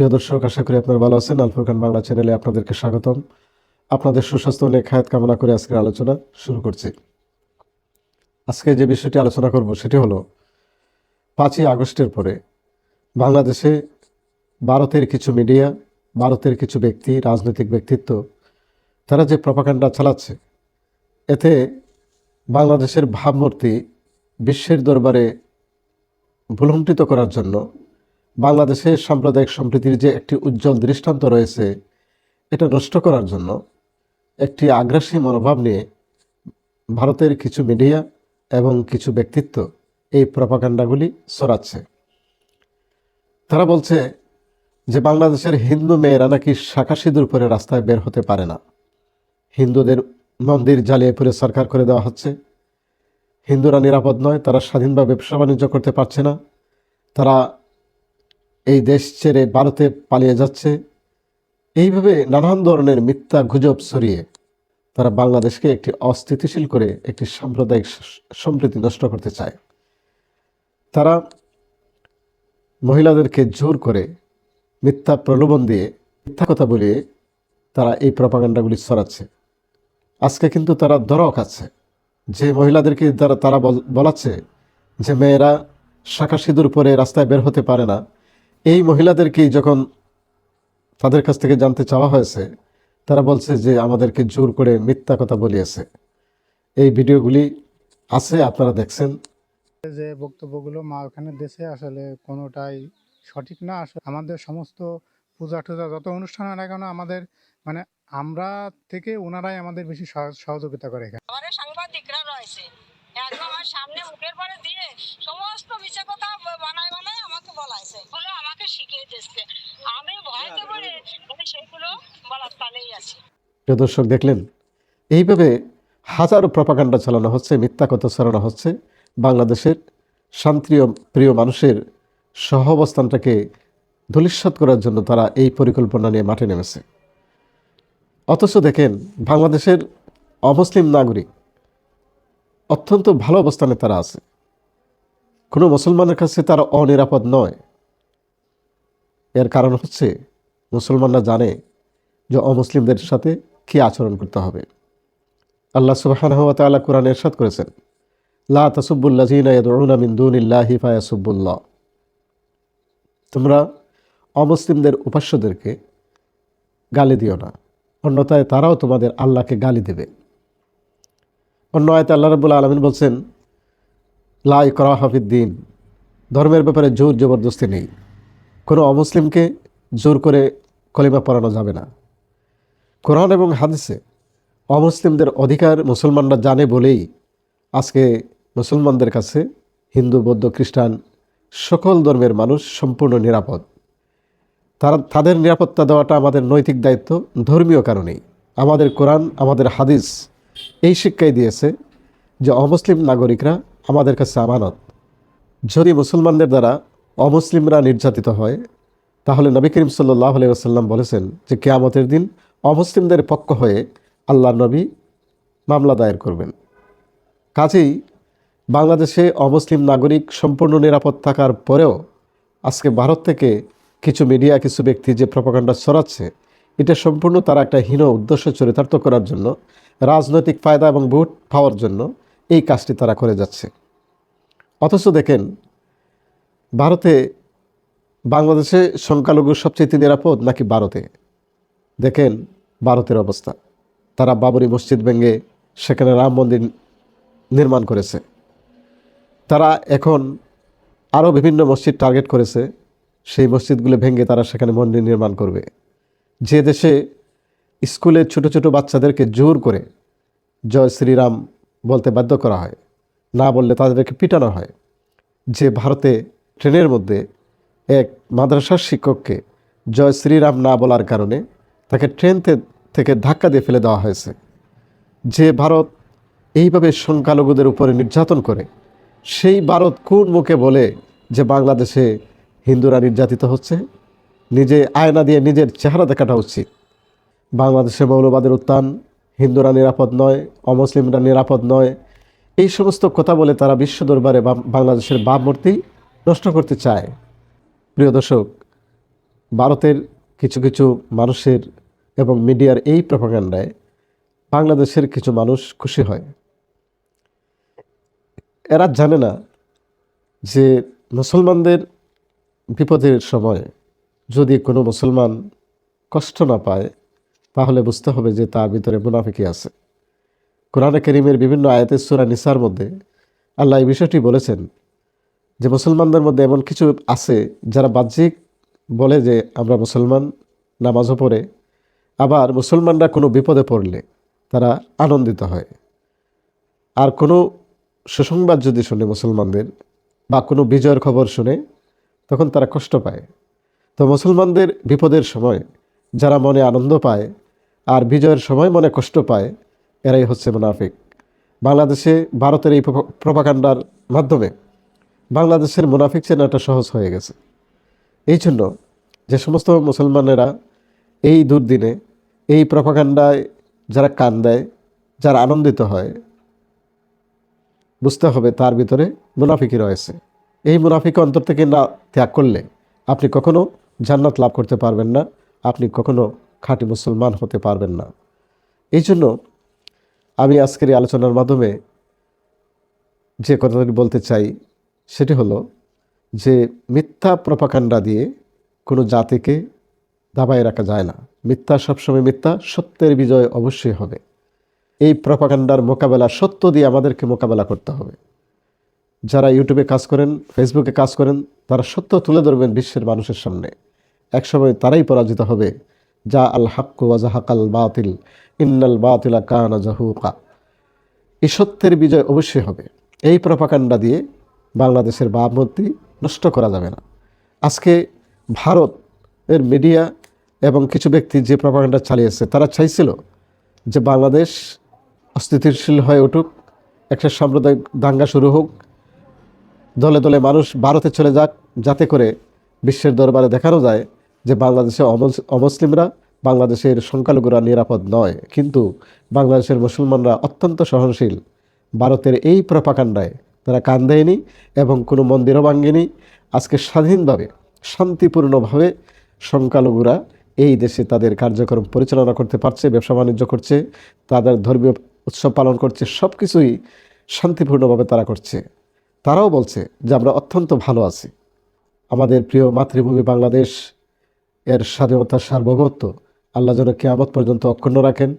প্রিয় দর্শক, আশা করি আপনারা ভালো আছেন। আলফুর খান বাংলা চ্যানেলে আপনাদেরকে স্বাগতম। আপনাদের সুস্বাস্থ্য অনেক খায়াত কামনা করে আজকের আলোচনা শুরু করছি। আজকে যে বিষয়টি আলোচনা করব, সেটি হলো, পাঁচই আগস্টের পরে বাংলাদেশে ভারতের কিছু মিডিয়া, ভারতের কিছু ব্যক্তি, রাজনৈতিক ব্যক্তিত্ব, তারা যে প্রপাকাণ্ডা চালাচ্ছে, এতে বাংলাদেশের ভাবমূর্তি বিশ্বের দরবারে ভুলুণ্ঠিত করার জন্য বাংলাদেশের সাম্প্রদায়িক সম্প্রীতির যে একটি উজ্জ্বল দৃষ্টান্ত রয়েছে, এটা নষ্ট করার জন্য একটি আগ্রাসী মনোভাব নিয়ে ভারতের কিছু মিডিয়া এবং কিছু ব্যক্তিত্ব এই প্রপাকাণ্ডাগুলি ছড়াচ্ছে তারা বলছে যে বাংলাদেশের হিন্দু মেয়েরা নাকি শাখা সিঁদুর পরে রাস্তায় বের হতে পারে না। হিন্দুদের মন্দির জ্বালিয়ে পুরে সরকার করে দেওয়া হচ্ছে। হিন্দুরা নিরাপদ নয়, তারা স্বাধীনভাবে ব্যবসা বাণিজ্য করতে পারছে না। তারা এই দেশ ছেড়ে ভারতে পালিয়ে যাচ্ছে। এইভাবে নানান ধরনের মিথ্যা গুজব ছড়িয়ে তারা বাংলাদেশকে একটি অস্থিতিশীল করে একটি সাম্প্রদায়িক সম্প্রীতি নষ্ট করতে চায়। তারা মহিলাদেরকে জোর করে মিথ্যা প্রলোভন দিয়ে মিথ্যা কথা বলিয়ে তারা এই প্রপাগান্ডাগুলি ছড়াচ্ছে। আজকে কিন্তু তারা দরও খাচ্ছে যে মহিলাদেরকে তারা তারা বলাচ্ছে যে মেয়েরা শাখা সিঁদুর পরে রাস্তায় বের হতে পারে না এই মহিলাদেরকেই যখন তাদের কাছ থেকে জানতে চাওয়া হয়েছে তারা বলছে যে আমাদেরকে জোর করে মিথ্যা কথা বলিয়েছে। এই ভিডিওগুলি আছে আপনারা দেখছেন। যে বক্তব্যগুলো মা ওখানে দেশে আসলে কোনোটাই সঠিক না। আসলে আমাদের সমস্ত পূজা টুজা যত অনুষ্ঠান হয় না কেন আমাদের মানে আমরা থেকে ওনারাই আমাদের বেশি সহ- সহযোগিতা করে এখানে। সাংবাদিকরা রয়েছে। একদম আমার সামনে মুখের পরে দিয়ে সমস্ত মিছে কথা বানায় বানায় আমাকে বলাইছে। এগুলো আমাকে শিখিয়ে দিচ্ছে আমি ভয়তে বলে আমি সেগুলো বলার তালেই আছি। প্রিয় দর্শক দেখলেন? এইভাবে হাজারো প্রপাগান্ডা চালানো হচ্ছে মিথ্যা কথা ছড়ানো হচ্ছে। বাংলাদেশের শান্তিপ্রিয় প্রিয় মানুষের সহ অবস্থানটাকে ধূলিসাৎ করার জন্য তারা এই পরিকল্পনা নিয়ে মাঠে নেমেছে। অথচ দেখেন বাংলাদেশের অমুসলিম নাগরিক অত্যন্ত ভালো অবস্থানে তারা আছে। কোনো মুসলমানের কাছে তারা অনিরাপদ নয়। এর কারণ হচ্ছে, মুসলমানরা জানে যে অমুসলিমদের সাথে কি আচরণ করতে হবে। আল্লাহ সুবহানাহু ওয়া তাআলা কোরআনে ইরশাদ করেছেন, লা তাসুব্বুল্লাযীনা ইয়াদউনা মিন দুনিল্লাহি ফায়াসুব্বুল্লাহ। তোমরা অমুসলিমদের উপাস্যদেরকে গালি দিও না, অন্যথায় তারাও তোমাদের আল্লাহকে গালি দেবে। অন্য আয়তে আল্লাহ রাব্বুল আলামিন বলছেন, লা ইকরাহা হাফিদ্দিন ধর্মের ব্যাপারে জোর জবরদস্তি নেই। কোনো অমুসলিমকে জোর করে কলিমা পড়ানো যাবে না। কোরআন এবং হাদিসে অমুসলিমদের অধিকার মুসলমানরা জানে বলেই আজকে মুসলমানদের কাছে হিন্দু, বৌদ্ধ, খ্রিস্টান সকল ধর্মের মানুষ সম্পূর্ণ নিরাপদ। তারা, তাদের নিরাপত্তা দেওয়াটা আমাদের নৈতিক দায়িত্ব, ধর্মীয় কারণেই। আমাদের কোরআন, আমাদের হাদিস এই শিক্ষাই দিয়েছে যে অমুসলিম নাগরিকরা আমাদের কাছে আমানত। যদি মুসলমানদের দ্বারা অমুসলিমরা নির্যাতিত হয়, তাহলে নবী করিম সাল্লাহ আলাইসাল্লাম বলেছেন যে কেয়ামতের দিন অমুসলিমদের পক্ষ হয়ে আল্লাহ নবী মামলা দায়ের করবেন। কাজেই বাংলাদেশে অমুসলিম নাগরিক সম্পূর্ণ নিরাপদ থাকার পরেও আজকে ভারত থেকে কিছু মিডিয়া, কিছু ব্যক্তি যে প্রপাগান্ডা ছড়াচ্ছে এটা সম্পূর্ণ তারা একটা হীন উদ্দেশ্য চরিতার্থ করার জন্য, রাজনৈতিক ফায়দা এবং ভোট পাওয়ার জন্য এই কাজটি তারা করে যাচ্ছে। অথচ দেখেন, ভারতে বাংলাদেশে সংখ্যালঘু সবচেয়ে নিরাপদ নাকি ভারতে? দেখেন ভারতের অবস্থা। তারা বাবরি মসজিদ ভেঙে সেখানে রাম মন্দির নির্মাণ করেছে। তারা এখন আরও বিভিন্ন মসজিদ টার্গেট করেছে। সেই মসজিদগুলো ভেঙে তারা সেখানে মন্দির নির্মাণ করবে। যে দেশে স্কুলের ছোট ছোট বাচ্চাদেরকে জোর করে জয় শ্রীরাম বলতে বাধ্য করা হয়, না বললে তাদেরকে পিটানো হয়, যে ভারতে ট্রেনের মধ্যে এক মাদ্রাসার শিক্ষককে জয় শ্রীরাম না বলার কারণে তাকে ট্রেন থেকে ধাক্কা দিয়ে ফেলে দেওয়া হয়েছে। যে ভারত এইভাবে সংখ্যালঘুদের উপরে নির্যাতন করে, সেই ভারত কোন মুখে বলে যে বাংলাদেশে হিন্দুরা নির্যাতিত হচ্ছে? নিজে আয়না দিয়ে নিজের চেহারা দেখাটা উচিত। বাংলাদেশে মৌলবাদের উত্থান, হিন্দুরা নিরাপদ নয়, অমুসলিমরা নিরাপদ নয়, এই সমস্ত কথা বলে তারা বিশ্ব দরবারে বাংলাদেশের ভাবমূর্তি নষ্ট করতে চায়। প্রিয় দর্শক, ভারতের কিছু কিছু মানুষের এবং মিডিয়ার এই প্রপাগান্ডায় বাংলাদেশের কিছু মানুষ খুশি হয়। এরা জানে না যে মুসলমানদের বিপদের সময় যদি কোনো মুসলমান কষ্ট না পায়, তাহলে বুঝতে হবে যে তার ভিতরে মুনাফিকি আছে। কোরআনে করিমের বিভিন্ন আয়াতের সুরা নিসার মধ্যে আল্লাহ এই বিষয়টি বলেছেন যে মুসলমানদের মধ্যে এমন কিছু আছে যারা বাহ্যিক বলে যে আমরা মুসলমান নামাজও পড়ে, আবার মুসলমানরা কোনো বিপদে পড়লে তারা আনন্দিত হয়। আর কোনো সুসংবাদ যদি শুনে মুসলমানদের বা কোনো বিজয়ের খবর শুনে, তখন তারা কষ্ট পায়। তো মুসলমানদের বিপদের সময় যারা মনে আনন্দ পায় আর বিজয়ের সময় মনে কষ্ট পায়, এরাই হচ্ছে মুনাফিক। বাংলাদেশে ভারতের এই প্রপাকাণ্ডার মাধ্যমে বাংলাদেশের মুনাফিক চেনাটা সহজ হয়ে গেছে। এই জন্য যে সমস্ত মুসলমানেরা এই দুর্দিনে, এই প্রপাকাণ্ডায় যারা কান দেয়, যারা আনন্দিত হয়, বুঝতে হবে তার ভিতরে মুনাফিকই রয়েছে। এই মুনাফিক অন্তর থেকে না ত্যাগ করলে আপনি কখনো জান্নাত লাভ করতে পারবেন না, আপনি কখনো খাঁটি মুসলমান হতে পারবেন না। এই জন্য আমি আজকের এই আলোচনার মাধ্যমে যে কথাটি বলতে চাই, সেটি হলো যে মিথ্যা প্রপাকাণ্ডা দিয়ে কোনো জাতিকে দাবায় রাখা যায় না। মিথ্যা সবসময় মিথ্যা, সত্যের বিজয় অবশ্যই হবে। এই প্রপাকাণ্ডার মোকাবেলা সত্য দিয়ে আমাদেরকে মোকাবেলা করতে হবে। যারা ইউটিউবে কাজ করেন, ফেসবুকে কাজ করেন, তারা সত্য তুলে ধরবেন বিশ্বের মানুষের সামনে। একসময় তারাই পরাজিত হবে। যা আল হাক্কু ওয়াজাহাকাল বাতিল, ইন্নাল বাতিলা কানা জাহুকা। এই সত্যের বিজয় অবশ্যই হবে। এই প্রপাকাণ্ডা দিয়ে বাংলাদেশের ভাবমূর্তি নষ্ট করা যাবে না। আজকে ভারত এর মিডিয়া এবং কিছু ব্যক্তি যে প্রপাকাণ্ডা চালিয়েছে, তারা চাইছিল যে বাংলাদেশ অস্থিতিশীল হয়ে উঠুক, একটা সাম্প্রদায়িক দাঙ্গা শুরু হোক। দলে দলে মানুষ ভারতে চলে যাক, যাতে করে বিশ্বের দরবারে দেখানো যায় যে বাংলাদেশে অমুস- অমুসলিমরা বাংলাদেশের সংখ্যালঘুরা নিরাপদ নয়, কিন্তু বাংলাদেশের মুসলমানরা অত্যন্ত সহনশীল। ভারতের এই প্রপাকাণ্ডায় তারা কান দেয়নি এবং কোনো মন্দিরও ভাঙ্গেনি আজকে স্বাধীনভাবে, শান্তিপূর্ণভাবে সংখ্যালঘুরা এই দেশে তাদের কার্যক্রম পরিচালনা করতে পারছে, ব্যবসা বাণিজ্য করছে, তাদের ধর্মীয় উৎসব পালন করছে সব কিছুই শান্তিপূর্ণভাবে তারা করছে। তারাও বলছে যে আমরা অত্যন্ত ভালো আছি। আমাদের প্রিয় মাতৃভূমি বাংলাদেশ এর স্বাধীনতা সার্বভৌমত্ব আল্লাহ যেন কেয়ামত পর্যন্ত অক্ষুণ্ণ রাখেন।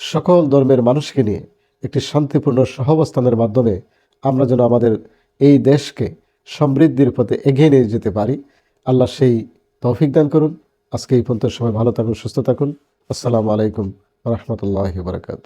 সকল ধর্মের মানুষকে নিয়ে একটি শান্তিপূর্ণ সহাবস্থানের মাধ্যমে আমরা যেন আমাদের এই দেশকে সমৃদ্ধির পথে এগিয়ে নিয়ে যেতে পারি। আল্লাহ সেই তৌফিক দান করুন। আজকে এই পর্যন্ত সবাই ভালো থাকুন, সুস্থ থাকুন। আসসালামু আলাইকুম রহমতুল্লাহ বারকাত